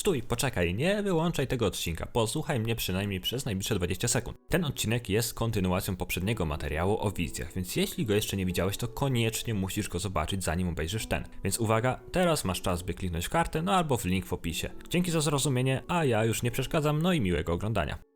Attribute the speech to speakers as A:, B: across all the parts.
A: Stój, poczekaj, nie wyłączaj tego odcinka, posłuchaj mnie przynajmniej przez najbliższe 20 sekund. Ten odcinek jest kontynuacją poprzedniego materiału o wizjach, więc jeśli go jeszcze nie widziałeś, to koniecznie musisz go zobaczyć zanim obejrzysz ten. Więc uwaga, teraz masz czas by kliknąć w kartę, no albo w link w opisie. Dzięki za zrozumienie, a ja już nie przeszkadzam, no i miłego oglądania.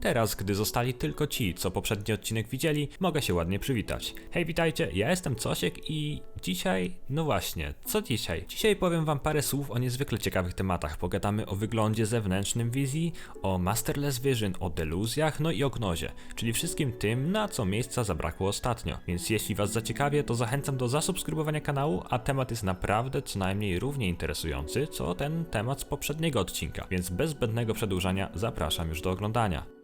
A: Teraz, gdy zostali tylko ci, co poprzedni odcinek widzieli, mogę się ładnie przywitać. Hej, witajcie, ja jestem Cosiek i dzisiaj, no właśnie, co dzisiaj? Dzisiaj powiem wam parę słów o niezwykle ciekawych tematach. Pogadamy o wyglądzie zewnętrznym wizji, o Masterless Vision, o deluzjach, no i o gnozie, czyli wszystkim tym, na co miejsca zabrakło ostatnio. Więc jeśli was zaciekawie, to zachęcam do zasubskrybowania kanału, a temat jest naprawdę co najmniej równie interesujący, co ten temat z poprzedniego odcinka. Więc bez zbędnego przedłużania zapraszam już do oglądania.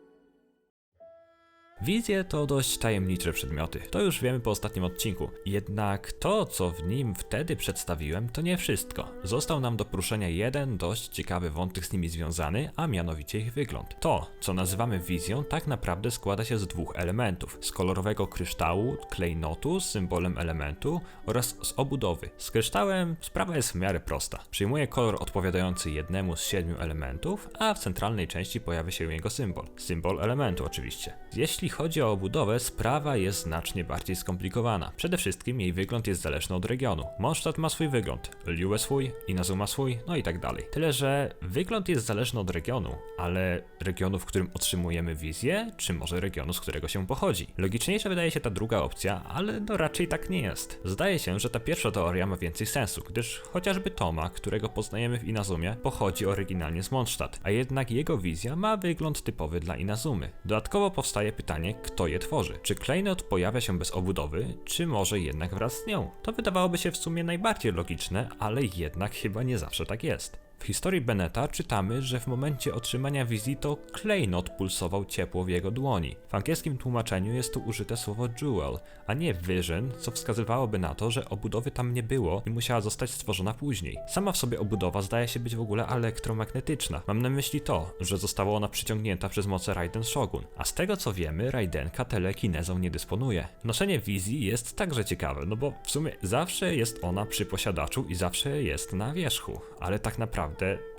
A: Wizje to dość tajemnicze przedmioty, to już wiemy po ostatnim odcinku. Jednak to, co w nim wtedy przedstawiłem, to nie wszystko. Został nam do poruszenia jeden dość ciekawy wątek z nimi związany, a mianowicie ich wygląd. To, co nazywamy wizją, tak naprawdę składa się z dwóch elementów: z kolorowego kryształu, klejnotu z symbolem elementu oraz z obudowy. Z kryształem sprawa jest w miarę prosta. Przyjmuje kolor odpowiadający jednemu z siedmiu elementów, a w centralnej części pojawia się jego symbol. Symbol elementu oczywiście. Jeśli chodzi o obudowę, sprawa jest znacznie bardziej skomplikowana. Przede wszystkim jej wygląd jest zależny od regionu. Mondstadt ma swój wygląd, Liue swój, Inazu ma swój, no i tak dalej. Tyle, że wygląd jest zależny od regionu, ale regionu, w którym otrzymujemy wizję, czy może regionu, z którego się pochodzi. Logiczniejsza wydaje się ta druga opcja, ale no raczej tak nie jest. Zdaje się, że ta pierwsza teoria ma więcej sensu, gdyż chociażby Toma, którego poznajemy w Inazumie, pochodzi oryginalnie z Mondstadt, a jednak jego wizja ma wygląd typowy dla Inazumy. Dodatkowo powstaje pytanie, kto je tworzy. Czy klejnot pojawia się bez obudowy, czy może jednak wraz z nią? To wydawałoby się w sumie najbardziej logiczne, ale jednak chyba nie zawsze tak jest. W historii Beneta czytamy, że w momencie otrzymania wizji to klejnot pulsował ciepło w jego dłoni. W angielskim tłumaczeniu jest tu użyte słowo jewel, a nie vision, co wskazywałoby na to, że obudowy tam nie było i musiała zostać stworzona później. Sama w sobie obudowa zdaje się być w ogóle elektromagnetyczna. Mam na myśli to, że została ona przyciągnięta przez moce Raiden Shogun, a z tego co wiemy, Raidenka telekinezą nie dysponuje. Noszenie wizji jest także ciekawe, no bo w sumie zawsze jest ona przy posiadaczu i zawsze jest na wierzchu, ale tak naprawdę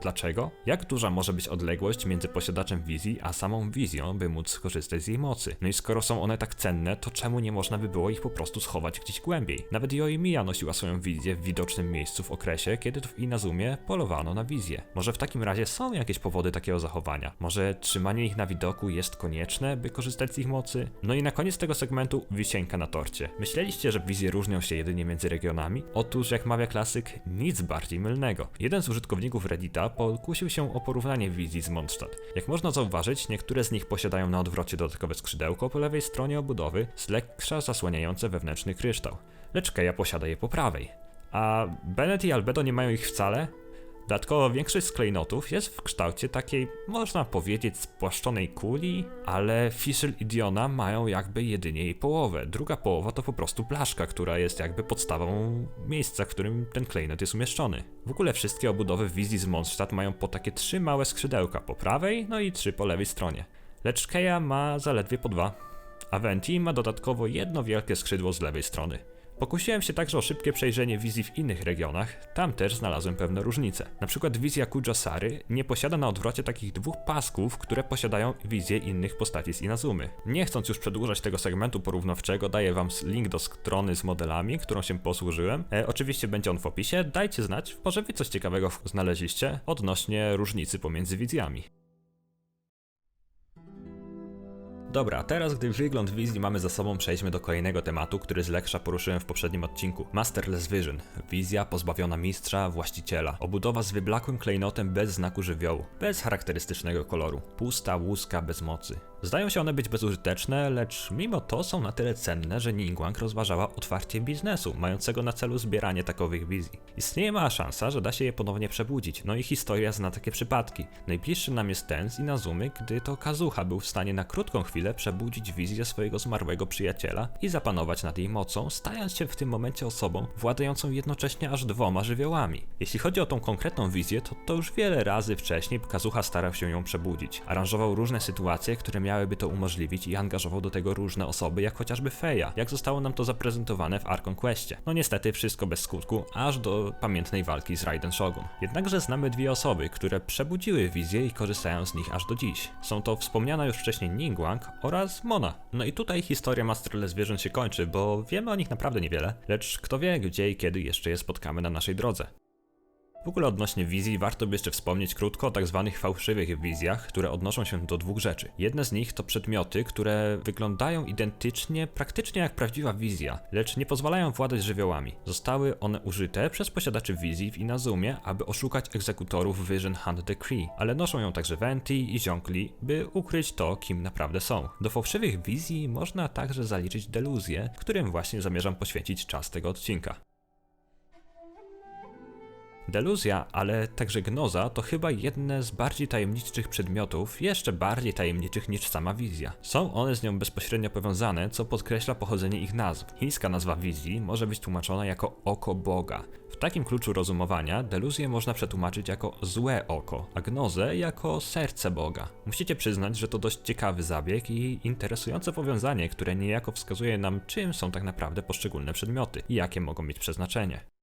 A: dlaczego? Jak duża może być odległość między posiadaczem wizji a samą wizją, by móc skorzystać z jej mocy? No i skoro są one tak cenne, to czemu nie można by było ich po prostu schować gdzieś głębiej? Nawet Yoimiya nosiła swoją wizję w widocznym miejscu w okresie, kiedy w Inazumie polowano na wizję. Może w takim razie są jakieś powody takiego zachowania? Może trzymanie ich na widoku jest konieczne, by korzystać z ich mocy? No i na koniec tego segmentu wisienka na torcie. Myśleliście, że wizje różnią się jedynie między regionami? Otóż, jak mawia klasyk, nic bardziej mylnego. Jeden z użytkowników Reddita pokusił się o porównanie wizji z Mondstadt. Jak można zauważyć, niektóre z nich posiadają na odwrocie dodatkowe skrzydełko po lewej stronie obudowy z lekka zasłaniające wewnętrzny kryształ, lecz Keja posiada je po prawej. A Bennett i Albedo nie mają ich wcale? Dodatkowo większość z klejnotów jest w kształcie takiej, można powiedzieć, spłaszczonej kuli, ale Fischl i Diona mają jakby jedynie jej połowę. Druga połowa to po prostu blaszka, która jest jakby podstawą miejsca, w którym ten klejnot jest umieszczony. W ogóle wszystkie obudowy wizji z Mondstadt mają po takie trzy małe skrzydełka po prawej, no i trzy po lewej stronie. Lecz Keja ma zaledwie po dwa. A Venti ma dodatkowo jedno wielkie skrzydło z lewej strony. Pokusiłem się także o szybkie przejrzenie wizji w innych regionach, tam też znalazłem pewne różnice. Na przykład wizja Kujasary nie posiada na odwrocie takich dwóch pasków, które posiadają wizje innych postaci z Inazumy. Nie chcąc już przedłużać tego segmentu porównawczego, daję wam link do strony z modelami, którą się posłużyłem. E, oczywiście będzie on w opisie, dajcie znać, może wy coś ciekawego znaleźliście odnośnie różnicy pomiędzy wizjami. Dobra, teraz gdy wygląd wizji mamy za sobą, przejdźmy do kolejnego tematu, który z lekka poruszyłem w poprzednim odcinku. Masterless Vision. Wizja pozbawiona mistrza, właściciela. Obudowa z wyblakłym klejnotem bez znaku żywiołu. Bez charakterystycznego koloru. Pusta łuska bez mocy. Zdają się one być bezużyteczne, lecz mimo to są na tyle cenne, że Ningguang rozważała otwarcie biznesu, mającego na celu zbieranie takowych wizji. Istnieje mała szansa, że da się je ponownie przebudzić, no i historia zna takie przypadki. Najbliższy nam jest ten z Inazumy, gdy to Kazuha był w stanie na krótką chwilę przebudzić wizję swojego zmarłego przyjaciela i zapanować nad jej mocą, stając się w tym momencie osobą władającą jednocześnie aż dwoma żywiołami. Jeśli chodzi o tą konkretną wizję, to to już wiele razy wcześniej Kazuha starał się ją przebudzić. Aranżował różne sytuacje, które miałyby to umożliwić i angażował do tego różne osoby, jak chociażby Feja, jak zostało nam to zaprezentowane w Arkon Questie. No niestety wszystko bez skutku, aż do pamiętnej walki z Raiden Shogun. Jednakże znamy dwie osoby, które przebudziły wizję i korzystają z nich aż do dziś. Są to wspomniana już wcześniej Ningguang oraz Mona. No i tutaj historia Masterle Zwierząt się kończy, bo wiemy o nich naprawdę niewiele, lecz kto wie, gdzie i kiedy jeszcze je spotkamy na naszej drodze. W ogóle odnośnie wizji warto by jeszcze wspomnieć krótko o tak zwanych fałszywych wizjach, które odnoszą się do dwóch rzeczy. Jedne z nich to przedmioty, które wyglądają identycznie, praktycznie jak prawdziwa wizja, lecz nie pozwalają władać żywiołami. Zostały one użyte przez posiadaczy wizji w Inazumie, aby oszukać egzekutorów Vision Hunt Decree, ale noszą ją także Venti i Ziongli, by ukryć to, kim naprawdę są. Do fałszywych wizji można także zaliczyć deluzję, którym właśnie zamierzam poświęcić czas tego odcinka. Deluzja, ale także gnoza to chyba jedne z bardziej tajemniczych przedmiotów, jeszcze bardziej tajemniczych niż sama wizja. Są one z nią bezpośrednio powiązane, co podkreśla pochodzenie ich nazw. Chińska nazwa wizji może być tłumaczona jako oko Boga. W takim kluczu rozumowania deluzję można przetłumaczyć jako złe oko, a gnozę jako serce Boga. Musicie przyznać, że to dość ciekawy zabieg i interesujące powiązanie, które niejako wskazuje nam, czym są tak naprawdę poszczególne przedmioty i jakie mogą mieć przeznaczenie.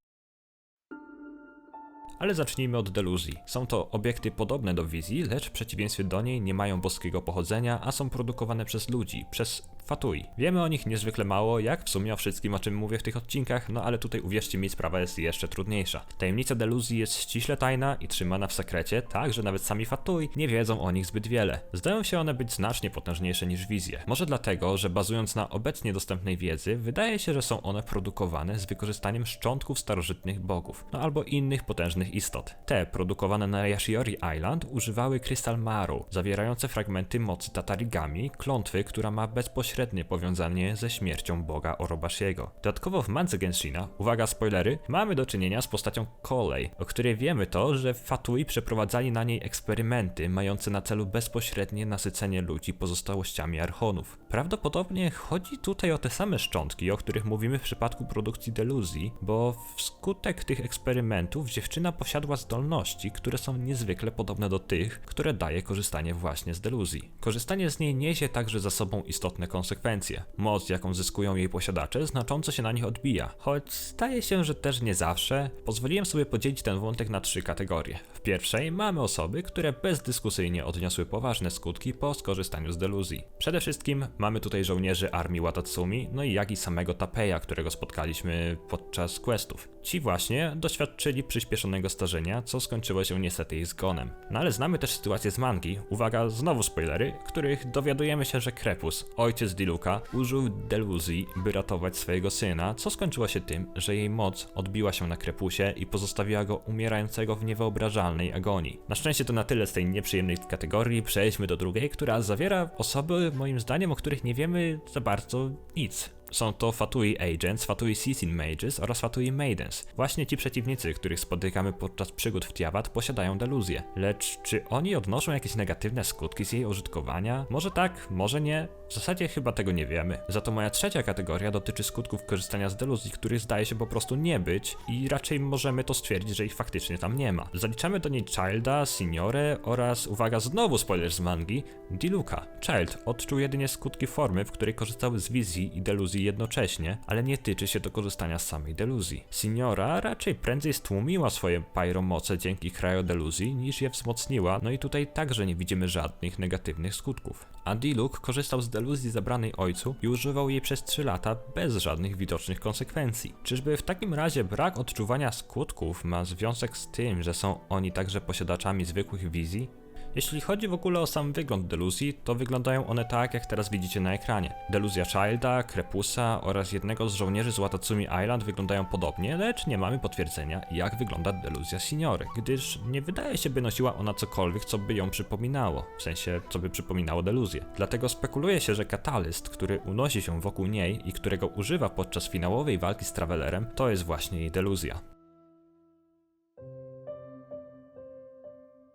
A: Ale zacznijmy od deluzji. Są to obiekty podobne do wizji, lecz w przeciwieństwie do niej nie mają boskiego pochodzenia, a są produkowane przez ludzi, przez Fatui. Wiemy o nich niezwykle mało, jak w sumie o wszystkim, o czym mówię w tych odcinkach, no ale tutaj uwierzcie mi, sprawa jest jeszcze trudniejsza. Tajemnica deluzji jest ściśle tajna i trzymana w sekrecie, tak że nawet sami Fatui nie wiedzą o nich zbyt wiele. Zdają się one być znacznie potężniejsze niż wizje. Może dlatego, że bazując na obecnie dostępnej wiedzy, wydaje się, że są one produkowane z wykorzystaniem szczątków starożytnych bogów, no albo innych potężnych istot. Te, produkowane na Yashiori Island, używały Crystal Maru, zawierające fragmenty mocy Tatarigami, klątwy, która ma bezpośrednio bezpośrednie powiązanie ze śmiercią boga Orobashiego. Dodatkowo w Mandze Genshina, uwaga spoilery, mamy do czynienia z postacią Kolej, o której wiemy to, że Fatui przeprowadzali na niej eksperymenty mające na celu bezpośrednie nasycenie ludzi pozostałościami archonów. Prawdopodobnie chodzi tutaj o te same szczątki, o których mówimy w przypadku produkcji deluzji, bo wskutek tych eksperymentów dziewczyna posiadła zdolności, które są niezwykle podobne do tych, które daje korzystanie właśnie z deluzji. Korzystanie z niej niesie także za sobą istotne konsekwencje konsekwencje. Moc, jaką zyskują jej posiadacze, znacząco się na nich odbija. Choć staje się, że też nie zawsze, pozwoliłem sobie podzielić ten wątek na trzy kategorie. W pierwszej mamy osoby, które bezdyskusyjnie odniosły poważne skutki po skorzystaniu z deluzji. Przede wszystkim mamy tutaj żołnierzy armii Watatsumi, no i jak i samego Tapeya, którego spotkaliśmy podczas questów. Ci właśnie doświadczyli przyspieszonego starzenia, co skończyło się niestety jej zgonem. No ale znamy też sytuację z mangi, uwaga, znowu spoilery, których dowiadujemy się, że Krepus, ojciec Diluka, użył deluzji, by ratować swojego syna, co skończyło się tym, że jej moc odbiła się na Krepusie i pozostawiła go umierającego w niewyobrażalnej agonii. Na szczęście to na tyle z tej nieprzyjemnej kategorii, przejdźmy do drugiej, która zawiera osoby, moim zdaniem, o których nie wiemy za bardzo nic. Są to Fatui Agents, Fatui Season Mages oraz Fatui Maidens. Właśnie ci przeciwnicy, których spotykamy podczas przygód w Tiamat, posiadają deluzję. Lecz czy oni odnoszą jakieś negatywne skutki z jej użytkowania? Może tak, może nie. W zasadzie chyba tego nie wiemy. Za to moja trzecia kategoria dotyczy skutków korzystania z deluzji, których zdaje się po prostu nie być i raczej możemy to stwierdzić, że ich faktycznie tam nie ma. Zaliczamy do niej Childa, Signore oraz, uwaga, znowu spoiler z mangi, Diluka. Child odczuł jedynie skutki formy, w której korzystał z wizji i deluzji jednocześnie, ale nie tyczy się to korzystania z samej deluzji. Signora raczej prędzej stłumiła swoje pyromoce dzięki kryodeluzji niż je wzmocniła, no i tutaj także nie widzimy żadnych negatywnych skutków. A Diluk korzystał z deluzji zabranej ojcu i używał jej przez 3 lata bez żadnych widocznych konsekwencji. Czyżby w takim razie brak odczuwania skutków ma związek z tym, że są oni także posiadaczami zwykłych wizji? Jeśli chodzi w ogóle o sam wygląd deluzji, to wyglądają one tak, jak teraz widzicie na ekranie. Deluzja Childa, Krepusa oraz jednego z żołnierzy z Watatsumi Island wyglądają podobnie, lecz nie mamy potwierdzenia, jak wygląda deluzja Signory, gdyż nie wydaje się, by nosiła ona cokolwiek, co by ją przypominało, w sensie, co by przypominało deluzję. Dlatego spekuluje się, że katalyst, który unosi się wokół niej i którego używa podczas finałowej walki z Travelerem, to jest właśnie jej deluzja.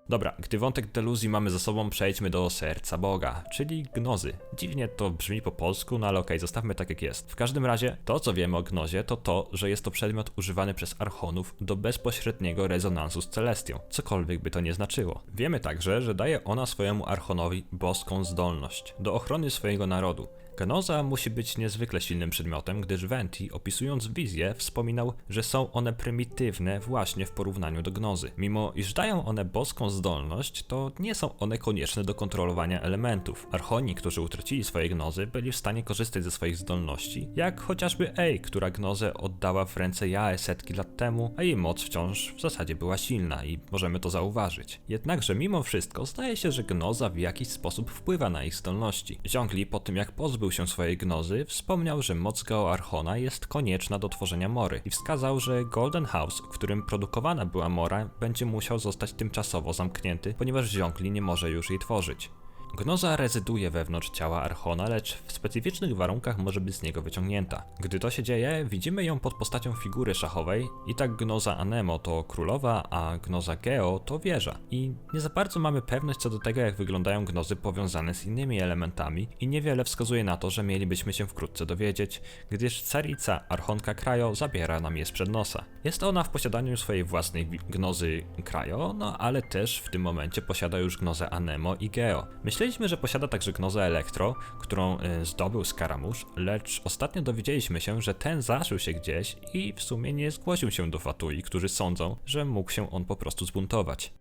A: Dobra, gdy wątek deluzji mamy za sobą, przejdźmy do serca Boga, czyli gnozy. Dziwnie to brzmi po polsku, no ale okej, zostawmy tak jak jest. W każdym razie, to co wiemy o gnozie, to to, że jest to przedmiot używany przez archonów do bezpośredniego rezonansu z Celestią, cokolwiek by to nie znaczyło. Wiemy także, że daje ona swojemu archonowi boską zdolność do ochrony swojego narodu. Gnoza musi być niezwykle silnym przedmiotem, gdyż Venti, opisując wizję, wspominał, że są one prymitywne właśnie w porównaniu do gnozy. Mimo iż dają one boską zdolność, to nie są one konieczne do kontrolowania elementów. Archoni, którzy utracili swoje gnozy, byli w stanie korzystać ze swoich zdolności, jak chociażby Ej, która gnozę oddała w ręce Jae setki lat temu, a jej moc wciąż w zasadzie była silna i możemy to zauważyć. Jednakże mimo wszystko zdaje się, że gnoza w jakiś sposób wpływa na ich zdolności. Ziongli po tym jak pozbył się swojej gnozy, wspomniał, że moc Gao Archona jest konieczna do tworzenia mory i wskazał, że Golden House, w którym produkowana była mora, będzie musiał zostać tymczasowo zamknięty, ponieważ Ziongli nie może już jej tworzyć. Gnoza rezyduje wewnątrz ciała Archona, lecz w specyficznych warunkach może być z niego wyciągnięta. Gdy to się dzieje, widzimy ją pod postacią figury szachowej i tak gnoza Anemo to królowa, a gnoza Geo to wieża. I nie za bardzo mamy pewność co do tego, jak wyglądają gnozy powiązane z innymi elementami i niewiele wskazuje na to, że mielibyśmy się wkrótce dowiedzieć, gdyż carica Archonka Krajo zabiera nam je sprzed nosa. Jest ona w posiadaniu swojej własnej gnozy Krajo, no ale też w tym momencie posiada już gnozę Anemo i Geo. Myśleliśmy, że posiada także gnozę Elektro, którą y, zdobył Skaramusz, lecz ostatnio dowiedzieliśmy się, że ten zaszył się gdzieś i w sumie nie zgłosił się do Fatui, którzy sądzą, że mógł się on po prostu zbuntować.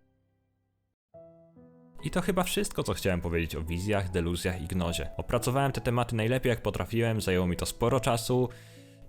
A: I to chyba wszystko, co chciałem powiedzieć o wizjach, deluzjach i gnozie. Opracowałem te tematy najlepiej jak potrafiłem, zajęło mi to sporo czasu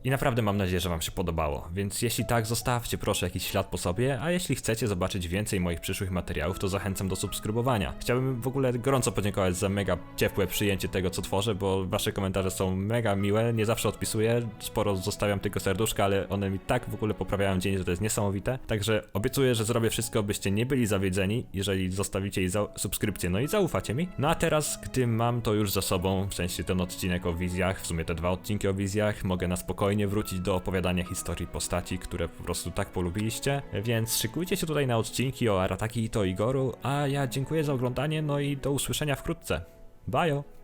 A: i naprawdę mam nadzieję, że Wam się podobało. Więc jeśli tak, zostawcie proszę jakiś ślad po sobie, a jeśli chcecie zobaczyć więcej moich przyszłych materiałów, to zachęcam do subskrybowania. Chciałbym w ogóle gorąco podziękować za mega ciepłe przyjęcie tego, co tworzę, bo Wasze komentarze są mega miłe, nie zawsze odpisuję, sporo zostawiam tylko serduszka, ale one mi tak w ogóle poprawiają dzień, że to jest niesamowite. Także obiecuję, że zrobię wszystko, byście nie byli zawiedzeni, jeżeli zostawicie za subskrypcję, no i zaufacie mi. No a teraz, gdy mam to już za sobą, w sensie ten odcinek o wizjach, w sumie te dwa odcinki o wizjach, mogę na spokojnie wrócić do opowiadania historii postaci, które po prostu tak polubiliście, więc szykujcie się tutaj na odcinki o Arataki i to Igoru, a ja dziękuję za oglądanie, no i do usłyszenia wkrótce. Bajo!